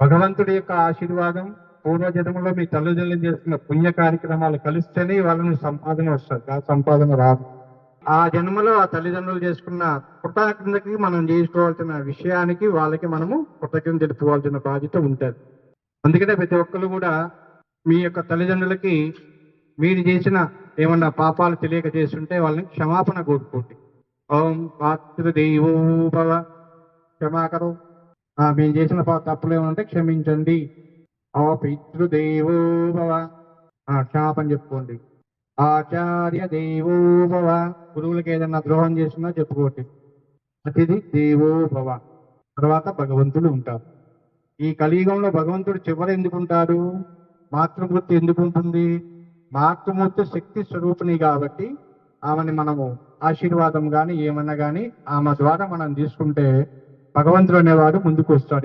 భగవంతుడి యొక్క ఆశీర్వాదం పూర్వజన్మలో మీ తల్లిదండ్రులు చేస్తున్న పుణ్య కార్యక్రమాలు కలిస్తేనే వాళ్ళని సంపాదన వస్తుంది. ఆ సంపాదన రాదు. ఆ జన్మలో ఆ తల్లిదండ్రులు చేసుకున్న కృతజ్ఞతకి మనం చేసుకోవాల్సిన విషయానికి వాళ్ళకి మనము కృతజ్ఞత తెలుపుకోవాల్సిన బాధ్యత ఉంటుంది. అందుకనే ప్రతి ఒక్కరు కూడా మీ యొక్క తల్లిదండ్రులకి మీరు చేసిన ఏమన్నా పాపాలు తెలియక చేస్తుంటే వాళ్ళని క్షమాపణ కోరుకోండి. ఓం పాత్రదేవో భవ. క్షమాకరం మేము చేసిన తప్పులు ఏమంటే క్షమించండి. ఆ పితృదేవోభవ ఆ, క్షమాపణ చెప్పుకోండి. ఆచార్య దేవోభవ గురువులకి ఏదైనా ద్రోహం చేసినా చెప్పుకోండి. అతిథి దేవోభవ తర్వాత భగవంతుడు ఉంటారు ఈ కలియుగంలో భగవంతుడు చివర ఎందుకు ఉంటాడు మాతృమూర్తి ఎందుకు ఉంటుంది మాతృమూర్తి శక్తి స్వరూపిణి కాబట్టి ఆమెని మనము ఆశీర్వాదం కానీ ఏమన్నా కానీ ఆమె ద్వారా మనం తీసుకుంటే భగవంతుడు అనేవాడు ముందుకు వస్తాడు.